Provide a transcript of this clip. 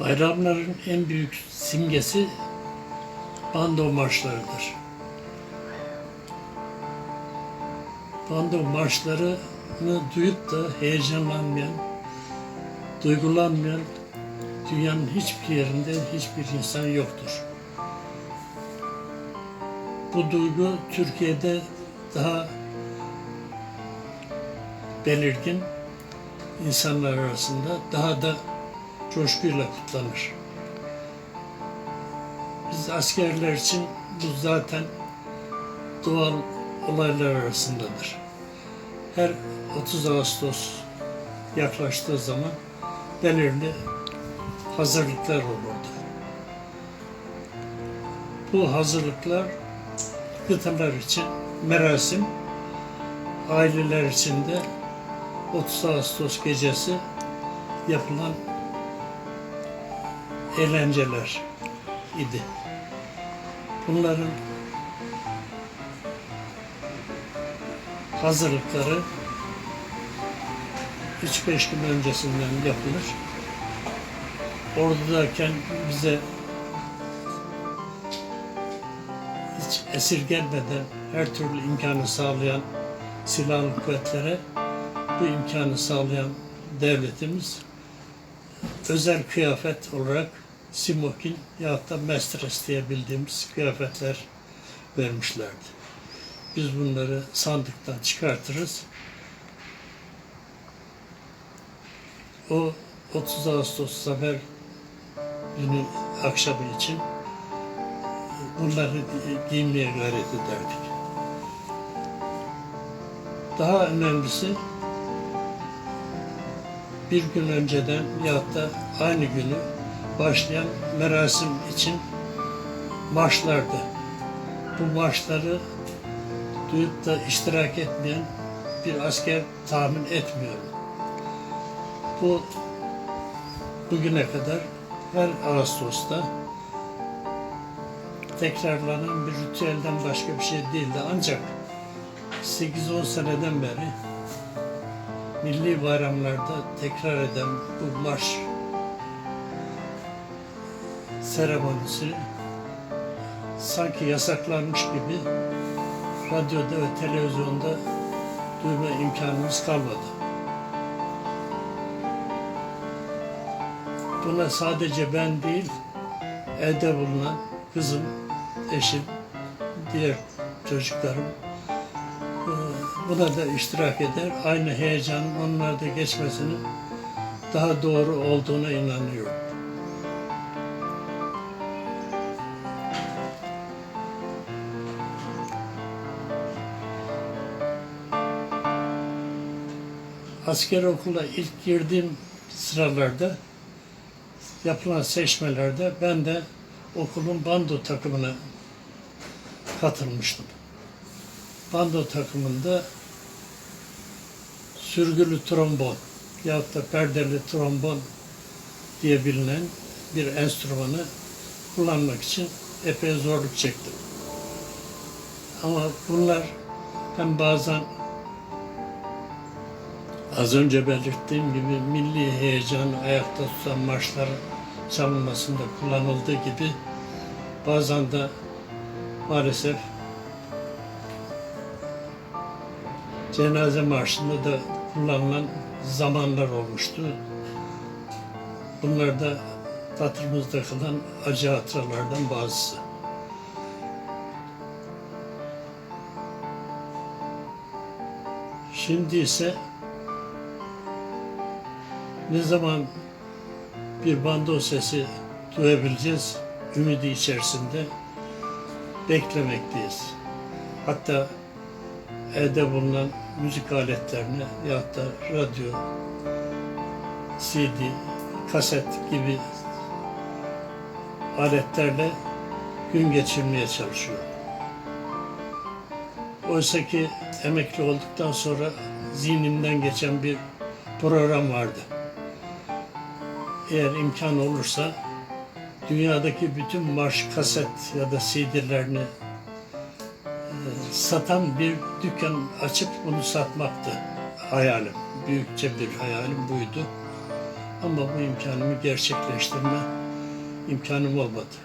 Bayramların en büyük simgesi bando marşlarıdır. Bando marşlarını duyup da heyecanlanmayan, duygulanmayan dünyanın hiçbir yerinde hiçbir insan yoktur. Bu duygu Türkiye'de daha belirgin insanlar arasında daha da coşkuyla kutlanır. Biz askerler için bu zaten doğal olaylar arasındadır. Her 30 Ağustos yaklaştığı zaman belirli hazırlıklar olurdu. Bu hazırlıklar kıtalar için merasim, aileler için de 30 Ağustos gecesi yapılan eğlenceler idi. Bunların hazırlıkları 3-5 gün öncesinden yapılır. Ordudayken bize hiç esirgenmeden her türlü imkanı sağlayan silahlı kuvvetlere bu imkanı sağlayan devletimiz özel kıyafet olarak simokin ya da mestres diye bildiğimiz kıyafetler vermişlerdi. Biz bunları sandıktan çıkartırız. O 30 Ağustos Zafer günü akşamı için bunları giymeye gayret ederdik. Daha önemlisi bir gün önceden ya da aynı günü başlayan merasim için marşlardı. Bu marşları duyup da iştirak etmeyen bir asker tahmin etmiyorum. Bu bugüne kadar her Ağustos'ta tekrarlanan bir ritüelden başka bir şey değildi. Ancak 8-10 seneden beri milli bayramlarda tekrar eden bu marş seremonisi sanki yasaklanmış gibi radyoda ve televizyonda duyma imkanımız kalmadı. Buna sadece ben değil, evde bulunan kızım, eşim, diğer çocuklarım e, buna da iştirak eder. Aynı heyecanın onlarda geçmesinin daha doğru olduğuna inanıyorum. Asker okula ilk girdiğim sıralarda yapılan seçmelerde ben de okulun bando takımına katılmıştım. Bando takımında sürgülü trombon yahut da perdeli trombon diye bilinen bir enstrümanı kullanmak için epey zorluk çektim. Ama bunlar hem bazen az önce belirttiğim gibi milli heyecanı ayakta tutan marşların çalınmasında kullanıldığı gibi bazen de maalesef cenaze marşında da kullanılan zamanlar olmuştu. Bunlar da hatırımızda kalan acı hatıralardan bazısı. Şimdi ise ne zaman bir bando sesi duyabileceğiz ümidi içerisinde beklemekteyiz. Hatta evde bulunan müzik aletlerini ya da radyo, CD, kaset gibi aletlerle gün geçirmeye çalışıyorum. Oysa ki emekli olduktan sonra zihnimden geçen bir program vardı. Eğer imkan olursa dünyadaki bütün marş kaset ya da CD'lerini satan bir dükkan açıp bunu satmaktı hayalim. Büyükçe bir hayalim buydu. Ama bu imkanımı gerçekleştirme imkanım olmadı.